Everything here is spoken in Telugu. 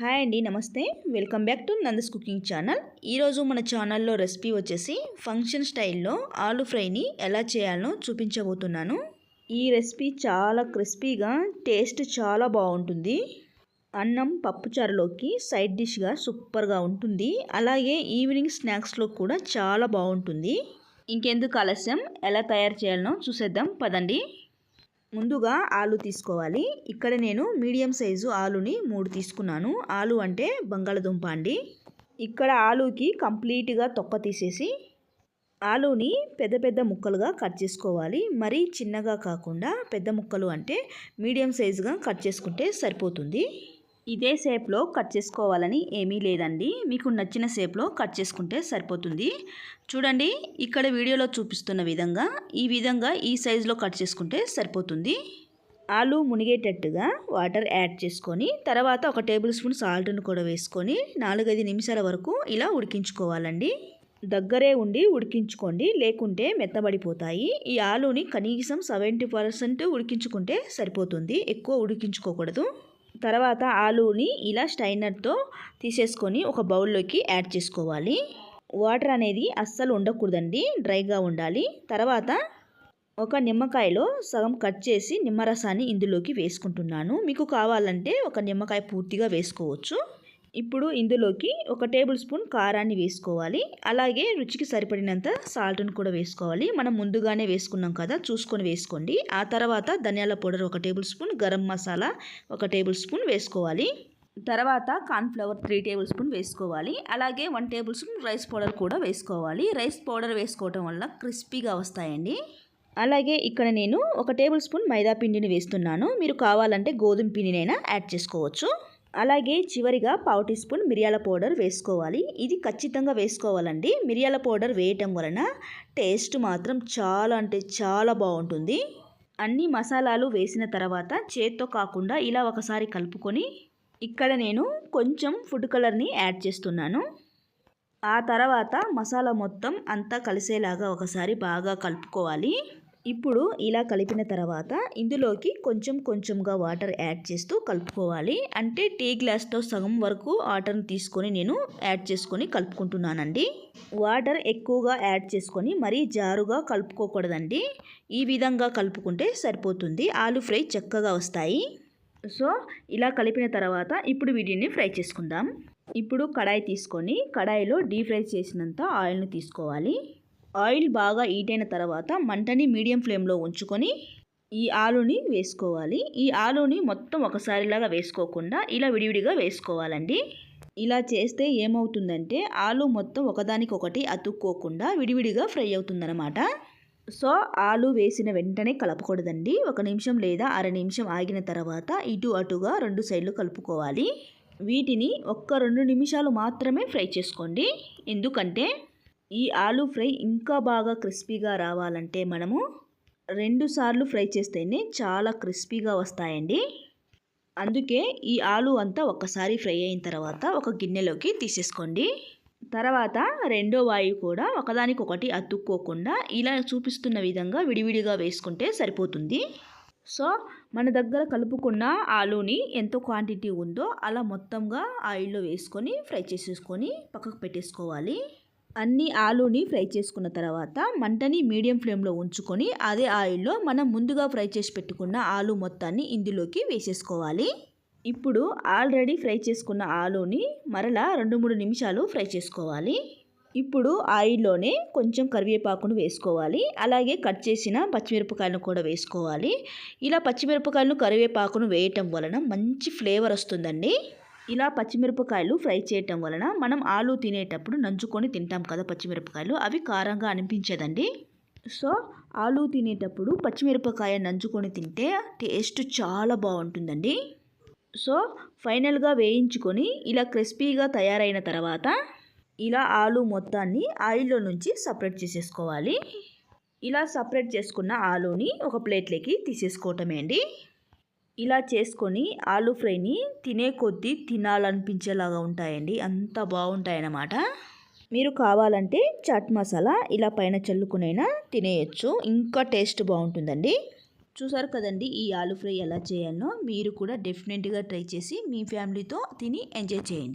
హాయ్ అండి నమస్తే. Welcome back to Nanda's cooking channel. ఈరోజు మన ఛానల్లో రెసిపీ వచ్చేసి ఫంక్షన్ స్టైల్లో ఆలు ఫ్రైని ఎలా చేయాలో చూపించబోతున్నాను. ఈ రెసిపీ చాలా క్రిస్పీగా టేస్ట్ చాలా బాగుంటుంది. అన్నం పప్పుచారులోకి సైడ్ డిష్గా సూపర్గా ఉంటుంది. అలాగే ఈవినింగ్ స్నాక్స్లో కూడా చాలా బాగుంటుంది. ఇంకెందుకు ఆలస్యం? ఎలా తయారు చేయాలనో చూసేద్దాం. పదండి. ముందుగా ఆలు తీసుకోవాలి. ఇక్కడ నేను మీడియం సైజు ఆలుని మూడు తీసుకున్నాను. ఆలు అంటే బంగాళదుంప అండి. ఇక్కడ ఆలుకి కంప్లీట్గా తొక్క తీసేసి ఆలుని పెద్ద పెద్ద ముక్కలుగా కట్ చేసుకోవాలి. మరీ చిన్నగా కాకుండా పెద్ద ముక్కలు అంటే మీడియం సైజుగా కట్ చేసుకుంటే సరిపోతుంది. ఇదే షేప్లో కట్ చేసుకోవాలని ఏమీ లేదండి. మీకు నచ్చిన షేప్లో కట్ చేసుకుంటే సరిపోతుంది. చూడండి ఇక్కడ వీడియోలో చూపిస్తున్న విధంగా ఈ విధంగా ఈ సైజులో కట్ చేసుకుంటే సరిపోతుంది. ఆలు మునిగేటట్టుగా వాటర్ యాడ్ చేసుకొని తర్వాత ఒక టేబుల్ స్పూన్ సాల్ట్ను కూడా వేసుకొని నాలుగైదు నిమిషాల వరకు ఇలా ఉడికించుకోవాలండి. దగ్గరే ఉండి ఉడికించుకోండి లేకుంటే మెత్తబడిపోతాయి. ఈ ఆలుని కనీసం సెవెంటీ పర్సెంట్ ఉడికించుకుంటే సరిపోతుంది. ఎక్కువ ఉడికించుకోకూడదు. తర్వాత ఆలూని ఇలా స్టైనర్తో తీసేసుకొని ఒక బౌల్లోకి యాడ్ చేసుకోవాలి. వాటర్ అనేది అస్సలు ఉండకూడదండి డ్రైగా ఉండాలి. తర్వాత ఒక నిమ్మకాయలో సగం కట్ చేసి నిమ్మరసాన్ని ఇందులోకి వేసుకుంటున్నాను. మీకు కావాలంటే ఒక నిమ్మకాయ పూర్తిగా వేసుకోవచ్చు. ఇప్పుడు ఇందులోకి ఒక టేబుల్ స్పూన్ కారాన్ని వేసుకోవాలి. అలాగే రుచికి సరిపడినంత సాల్ట్ని కూడా వేసుకోవాలి. మనం ముందుగానే వేసుకున్నాం కదా చూసుకొని వేసుకోండి. ఆ తర్వాత ధనియాల పౌడర్ ఒక టేబుల్ స్పూన్ గరం మసాలా ఒక టేబుల్ స్పూన్ వేసుకోవాలి. తర్వాత కార్న్ఫ్లవర్ త్రీ టేబుల్ స్పూన్ వేసుకోవాలి. అలాగే one tablespoon rice powder కూడా వేసుకోవాలి. రైస్ పౌడర్ వేసుకోవటం వల్ల క్రిస్పీగా వస్తాయండి. అలాగే ఇక్కడ నేను ఒక టేబుల్ స్పూన్ మైదా పిండిని వేస్తున్నాను. మీరు కావాలంటే గోధుమ పిండినైనా యాడ్ చేసుకోవచ్చు. అలాగే చివరిగా పావు టీ స్పూన్ మిరియాల పౌడర్ వేసుకోవాలి. ఇది ఖచ్చితంగా వేసుకోవాలండి. మిరియాల పౌడర్ వేయటం వలన టేస్ట్ మాత్రం చాలా అంటే చాలా బాగుంటుంది. అన్ని మసాలాలు వేసిన తర్వాత చేత్తో కాకుండా ఇలా ఒకసారి కలుపుకొని ఇక్కడ నేను కొంచెం ఫుడ్ కలర్ని యాడ్ చేస్తున్నాను. ఆ తర్వాత మసాలా మొత్తం అంతా కలిసేలాగా ఒకసారి బాగా కలుపుకోవాలి. ఇప్పుడు ఇలా కలిపిన తర్వాత ఇందులోకి కొంచెం కొంచెంగా వాటర్ యాడ్ చేస్తూ కలుపుకోవాలి. అంటే టీ గ్లాస్తో సగం వరకు వాటర్ని తీసుకొని నేను యాడ్ చేసుకొని కలుపుకుంటున్నానండి. వాటర్ ఎక్కువగా యాడ్ చేసుకొని మరీ జారుగా కలుపుకోకూడదండి. ఈ విధంగా కలుపుకుంటే సరిపోతుంది. ఆలు ఫ్రై చక్కగా వస్తాయి. సో ఇలా కలిపిన తర్వాత ఇప్పుడు వీటిని ఫ్రై చేసుకుందాం. ఇప్పుడు కడాయి తీసుకొని కడాయిలో డీప్ ఫ్రై చేసినంత ఆయిల్ని తీసుకోవాలి. ఆయిల్ బాగా హీట్ అయిన తర్వాత మంటని మీడియం ఫ్లేమ్లో ఉంచుకొని ఈ ఆలుని వేసుకోవాలి. ఈ ఆలుని మొత్తం ఒకసారిలాగా వేసుకోకుండా ఇలా విడివిడిగా వేసుకోవాలండి. ఇలా చేస్తే ఏమవుతుందంటే ఆలు మొత్తం ఒకదానికొకటి అతుక్కోకుండా విడివిడిగా ఫ్రై అవుతుందన్నమాట. సో ఆలు వేసిన వెంటనే కలపకూడదండి. ఒక నిమిషం లేదా అర నిమిషం ఆగిన తర్వాత ఇటు అటుగా రెండు సైడ్లు కలుపుకోవాలి. వీటిని ఒక్క రెండు నిమిషాలు మాత్రమే ఫ్రై చేసుకోండి. ఎందుకంటే ఈ ఆలు ఫ్రై ఇంకా బాగా క్రిస్పీగా రావాలంటే మనము రెండు సార్లు ఫ్రై చేస్తేనే చాలా క్రిస్పీగా వస్తాయండి. అందుకే ఈ ఆలు అంతా ఒక్కసారి ఫ్రై అయిన తర్వాత ఒక గిన్నెలోకి తీసేసుకోండి. తర్వాత రెండో వాయు కూడా ఒకదానికొకటి అతుక్కోకుండా ఇలా చూపిస్తున్న విధంగా విడివిడిగా వేసుకుంటే సరిపోతుంది. సో మన దగ్గర కలుపుకున్న ఆలుని ఎంత క్వాంటిటీ ఉందో అలా మొత్తంగా ఆయిల్లో వేసుకొని ఫ్రై చేసేసుకొని పక్కకు పెట్టేసుకోవాలి. అన్ని ఆలుని ఫ్రై చేసుకున్న తర్వాత మంటని మీడియం ఫ్లేమ్లో ఉంచుకొని అదే ఆయిల్లో మనం ముందుగా ఫ్రై చేసి పెట్టుకున్న ఆలు మొత్తాన్ని ఇందులోకి వేసేసుకోవాలి. ఇప్పుడు ఆల్రెడీ ఫ్రై చేసుకున్న ఆలుని మరలా రెండు మూడు నిమిషాలు ఫ్రై చేసుకోవాలి. ఇప్పుడు ఆయిల్లోనే కొంచెం కరివేపాకును వేసుకోవాలి. అలాగే కట్ చేసిన పచ్చిమిరపకాయలను కూడా వేసుకోవాలి. ఇలా పచ్చిమిరపకాయలను కరివేపాకును వేయటం వలన మంచి ఫ్లేవర్ వస్తుందండి. ఇలా పచ్చిమిరపకాయలు ఫ్రై చేయటం వలన మనం ఆలు తినేటప్పుడు నంచుకొని తింటాం కదా పచ్చిమిరపకాయలు. అవి కారంగా అనిపించదండి. సో ఆలు తినేటప్పుడు పచ్చిమిరపకాయ నంచుకొని తింటే టేస్ట్ చాలా బాగుంటుందండి. సో ఫైనల్గా వేయించుకొని ఇలా క్రిస్పీగా తయారైన తర్వాత ఇలా ఆలు మొత్తాన్ని ఆయిల్లో నుంచి సపరేట్ చేసేసుకోవాలి. ఇలా సపరేట్ చేసుకున్న ఆలుని ఒక ప్లేట్లోకి తీసేసుకోవటమే అండి. ఇలా చేసుకొని ఆలు ఫ్రైని తినే కొద్దీ తినాలనిపించేలాగా ఉంటాయండి. అంత బాగుంటాయన్నమాట. మీరు కావాలంటే చాట్ మసాలా ఇలా పైన చల్లుకునైనా తినేయచ్చు. ఇంకా టేస్ట్ బాగుంటుందండి. చూసారు కదండి ఈ ఆలు ఫ్రై ఎలా చేయాలో మీరు కూడా డెఫినెట్గా ట్రై చేసి మీ ఫ్యామిలీతో తిని ఎంజాయ్ చేయండి.